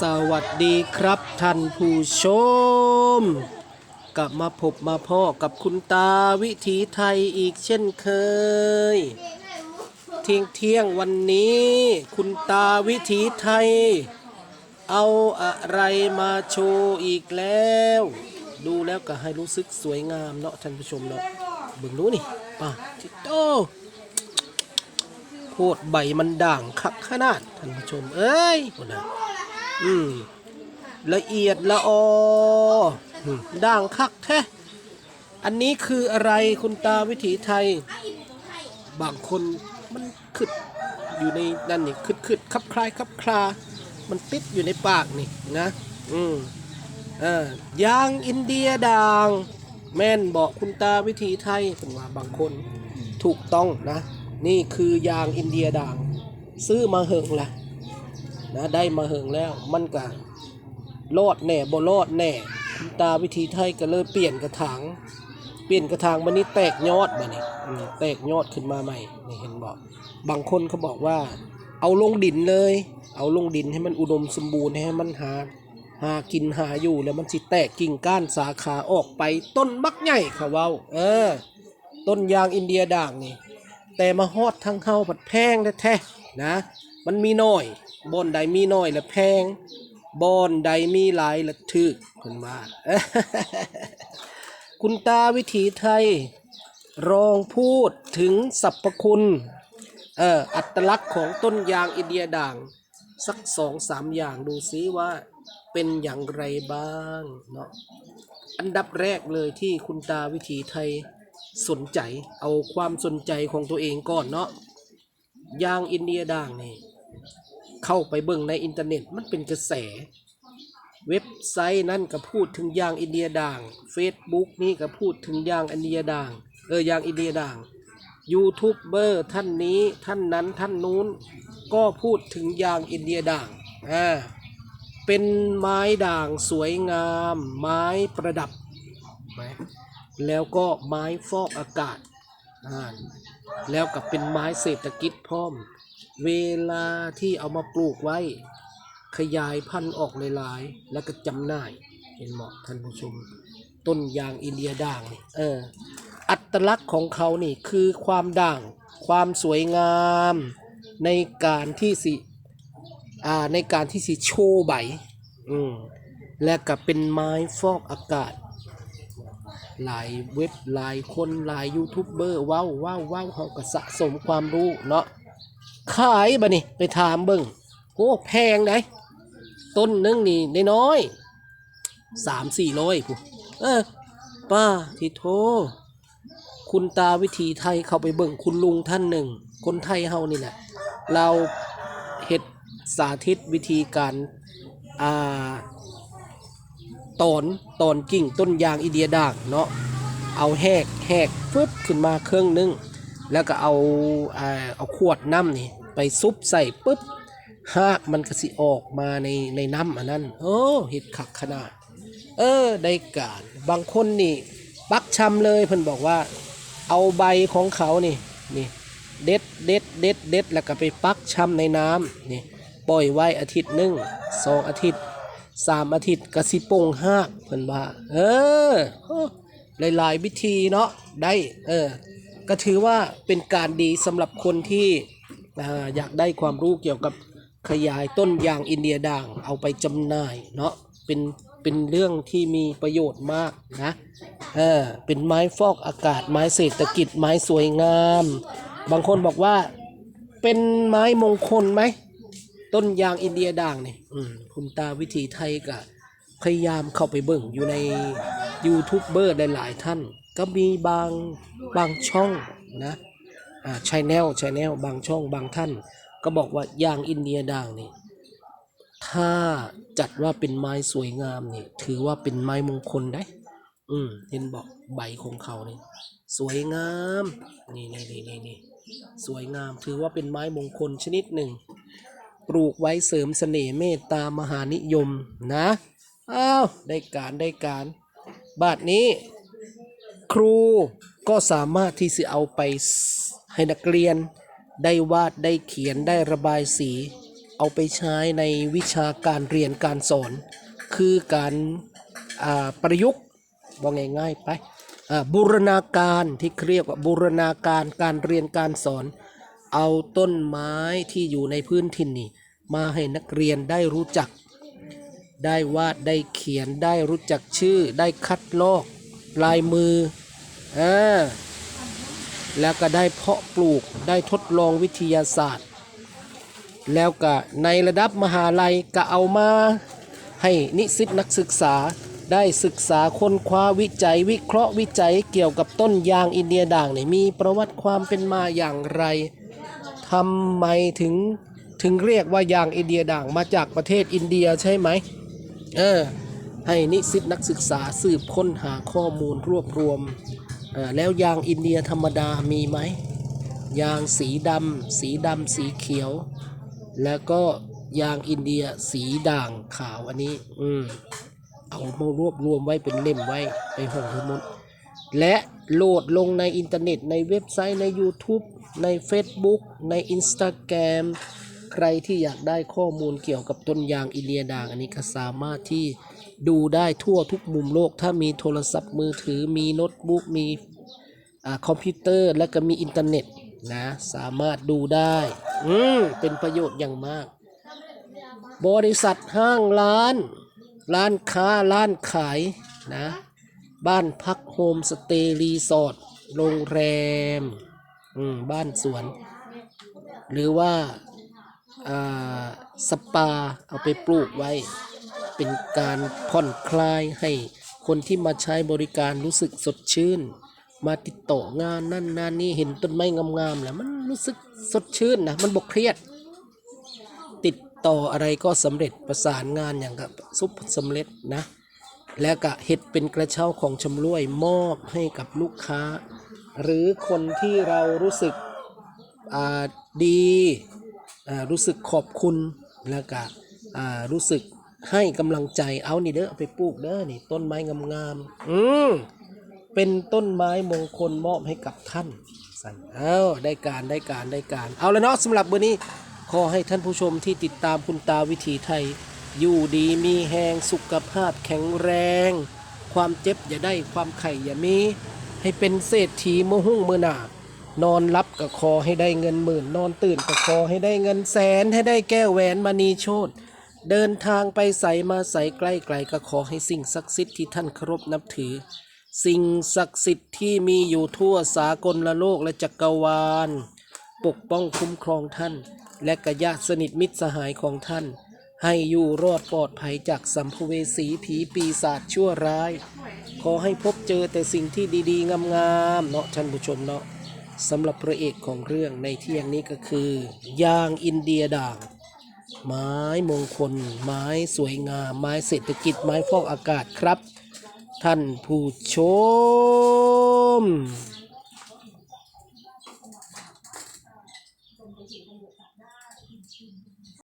สวัสดีครับท่านผู้ชม กลับมาพบมาพ่อกับคุณตาวิถีไทยอีกเช่นเคย เที่ยงเที่ยงวันนี้ คุณตาวิถีไทย เอาอะไรมาโชว์อีกแล้ว ดูแล้วก็ให้รู้สึกสวยงามเนาะท่านผู้ชมเนาะเบิ่งดูนี่ป่ะทิโตโคตรใบมันด่างคักขนาดท่านผู้ชม เอ้ยโหนะ อืมละเอียดละออด่างคักแท้อันนี้คืออะไรคุณตาวิถีไทย บางคนมันขึ้นอยู่ในนั่นนี่ขึ้นขึ้นคับคลายคับคลา มันติดอยู่ในปากนี่นะ อืมเออยางอินเดียด่าง แม่นบอกคุณตาวิถีไทยเป็นว่าบางคนถูกต้องนะ นี่คือยางอินเดียด่าง ซื้อมาเหิงละ นะได้มาเหิงแล้วมันก็รอดแน่บ่รอดแน่คุณตาวิถีไทยก็เลยเปลี่ยนกระถางเปลี่ยนกระถางมันนี้แตกยอดมาเนี่อืมแตกยอดขึ้นมาใหม่นี่เห็นบอกบางคนเขาบอกว่า เอาลงดินเลย เอาลงดินให้มันอุดมสมบูรณ์ให้มันหาหากินหาอยู่แล้วมันสิแตกกิ่งก้านสาขาออกไปต้นบักใหญ่เขาเว้า เออ ต้นยางอินเดียด่างนี่ แต่มาฮอดทางเฮาผัดแพงแท้ๆนะ มันมีน้อย บอนใดมีน้อยและแพงบอนใดมีหลายและถึกคุณมาคุณตาวิถีไทย รองพูดถึงสรรพคุณเอ่ออัตลักษณ์ของต้นยางอินเดียด่าง สักสองสามอย่างดูซิว่าเป็นอย่างไรบ้างเนาะอันดับแรกเลยที่คุณตาวิถีไทยสนใจเอาความสนใจของตัวเองก่อนเนาะยางอินเดียด่างนี่ เข้าไปเบิ่งในอินเทอร์เน็ตมันเป็นกระแส เว็บไซต์นั่นก็พูดถึงยางอินเดียด่าง Facebook นี่ก็พูดถึงยางอินเดียด่าง เออยางอินเดียด่างยูทูบเบอร์ท่านนี้ท่านนั้นท่านนู้น ก็พูดถึงยางอินเดียด่างอ่าเป็นไม้ด่างสวยงาม ไม้ประดับ แล้วก็ไม้ฟอกอากาศอ่าแล้วก็เป็นไม้เศรษฐกิจพร้อม เวลาที่เอามาปลูกไว้ ขยายพันธุ์ออกหลายๆ แล้วก็จำหน่าย เห็นเหมาะท่านผู้ชม ต้นยางอินเดียด่างนี่เออ อัตลักษณ์ของเขานี่คือความด่าง ความสวยงามในการที่สิอ่าในการที่สิโชว์ใบ อืม และก็เป็นไม้ฟอกอากาศ หลายเว็บหลายคนหลายยูทูบเบอร์ว้าวว้าวว้าวเขาก็สะสมความรู้เนาะ ขายบะนี่ไปถามเบิ่งโอ้แพงไดต้นหนึงนี่น้อยสามสี่ร้อยกูเออ ป้าที่โท คุณตาวิถีไทยเข้าไปเบิ่งคุณลุงท่านหนึ่ง คนไทยเฮานี่แหละเราเห็ดสาธิตวิธีการอ่าตอนตอนกิ่งต้นยางอิเดียด่างเนาะเอาแหกแหกฟึบขึ้นมาเครื่องนึง แล้วก็เอาอ่าเอาขวดน้ำนี่ ไปซุปใส่ปุ๊บหากมันก็สิออกมาในในน้ำอันนั้น โอ้เห็ดขักขนาด เออ ได้การ บางคนนี่ปักชำเลยเพิ่นบอกว่า เอาใบของเขานี่นี่ เด็ดเด็ดเด็ดเด็ดแล้วก็ไปปักชำในน้ำนี่ปล่อยไว้อาทิตย์หนึ่งสองอาทิตย์สามอาทิตย์กระสิโป่งหากเพิ่นว่า เออหลายๆวิธีเนาะได้ เออ ก็ถือว่าเป็นการดีสำหรับคนที่อยากได้ความรู้เกี่ยวกับขยายต้นยางอินเดียด่างเอาไปจำหน่ายเนาะเป็นเป็นเรื่องที่มีประโยชน์มากนะเออเป็นไม้ฟอกอากาศไม้เศรษฐกิจไม้สวยงาม บางคนบอกว่าเป็นไม้มงคลไหม ต้นยางอินเดียด่างเนี่ยอืมคุณตาวิถีไทยก็ พยายามเข้าไปเบิ่งอยู่ในยูทูบเบอร์หลายๆท่าน ก็มีบางบางช่องนะอ่าชแนลชแนลบางช่องบางท่าน ก็บอกว่ายางอินเดียด่างนี่ถ้าจัดว่าเป็นไม้สวยงามนี่ถือว่าเป็นไม้มงคลได้ อืมเห็นบอกใบของเขานี่สวยงาม นี่นี่นี่นี่นี่สวยงามถือว่าเป็นไม้มงคลชนิดหนึ่ง ปลูกไว้เสริมเสน่ห์เมตตามหานิยมนะ อ้าวได้การได้การบาทนี้ ครูก็สามารถที่จะเอาไปให้นักเรียน ได้วาดได้เขียนได้ระบายสี เอาไปใช้ในวิชาการเรียนการสอน คือการอ่าประยุกต์ว่าง่ายๆไปอ่าบูรณาการที่เรียกว่าบูรณาการการเรียนการสอน เอาต้นไม้ที่อยู่ในพื้นถิ่นนี่มาให้นักเรียนได้รู้จัก ได้วาดได้เขียนได้รู้จักชื่อได้คัดลอกลายมืออ่าแล้วก็ได้เพาะปลูกได้ทดลองวิทยาศาสตร์ แล้วก็ในระดับมหาลัยก็เอามาให้นิสิตนักศึกษาได้ศึกษาค้นคว้าวิจัยวิเคราะห์วิจัยเกี่ยวกับต้นยางอินเดียด่างเนี่ยมีประวัติความเป็นมาอย่างไรทำไมถึงถึงเรียกว่ายางอินเดียด่างมาจากประเทศอินเดียใช่ไหม เออให้นิสิตนักศึกษาสืบค้นหาข้อมูลรวบรวม แล้วยางอินเดียธรรมดามีไหม ยางสีดำสีดำสีเขียว แล้วก็ยางอินเดียสีด่างขาวอันนี้ อืม เอามารวบรวมไว้เป็นเล่มไว้ไปห้องสมุดและโหลดลงในอินเทอร์เน็ต ในเว็บไซต์ใน YouTube ใน Facebook ใน Instagram ใครที่อยากได้ข้อมูลเกี่ยวกับต้นยางอิเดียด่างอันนี้ก็สามารถที่ดูได้ทั่วทุกมุมโลก ถ้ามีโทรศัพท์มือถือมีโน้ตบุ๊กมีอคอมพิวเตอร์แล้วก็มีอินเทอร์เน็ตนะสามารถดูได้ อืมเป็นประโยชน์อย่างมาก บริษัทห้างร้าน ร้านค้าร้านขายนะบ้านพักโฮมสเตย์รีสอร์ทโรงแรม อืม บ้านสวน หรือว่า สปาเอาไปปลูกไว้ เป็นการผ่อนคลายให้คนที่มาใช้บริการรู้สึกสดชื่น มาติดต่องานนั่นนานนี่เห็นต้นไม้งามๆแล้วมันรู้สึกสดชื่นนะมันบกเครียด ติดต่ออะไรก็สำเร็จประสานงานอย่างกับซุปสำเร็จนะ แล้วก็เห็ดเป็นกระเช้าของชำร่วยมอบให้กับลูกค้า หรือคนที่เรารู้สึกอาดี รู้สึกขอบคุณแล้วก็อ่ารู้สึกให้กำลังใจเอานี่เด้อเอาไปปลูกเด้อนี่ต้นไม้งามๆอืมเป็นต้นไม้มงคลมอบให้กับท่านสั่นเอาได้การได้การได้การ เอาแล้วเนาะสำหรับวันนี้ขอให้ท่านผู้ชมที่ติดตามคุณตาวิถีไทย อยู่ดีมีแหงสุขภาพแข็งแรง ความเจ็บอย่าได้ความไข่อย่ามี ให้เป็นเศรษฐีมหุ่งมือหนา นอนรับก็ขอให้ได้เงินหมื่น นอนตื่นก็ขอให้ได้เงินแสนให้ได้แก้วแหวนมณีโชตเดินทางไปใสมาใสใกล้ไกลก็ขอให้สิ่งศักดิ์สิทธิ์ที่ท่านเคารพนับถือ สิ่งศักดิ์สิทธิ์ที่มีอยู่ทั่วสากลละโลกและจักรวาล ปกป้องคุ้มครองท่าน และกญาติสนิทมิตรสหายของท่าน ให้อยู่รอดปลอดภัยจากสัมภเวสีผีปีศาจชั่วร้าย ขอให้พบเจอแต่สิ่งที่ดีๆงามๆเนาะท่านผู้ชมเนาะ สำหรับพระเอกของเรื่องในเที่ยงนี้ก็คือยางอินเดียด่าง ไม้มงคล ไม้สวยงาม ไม้เศรษฐกิจไม้ฟอกอากาศครับ ท่านผู้ชม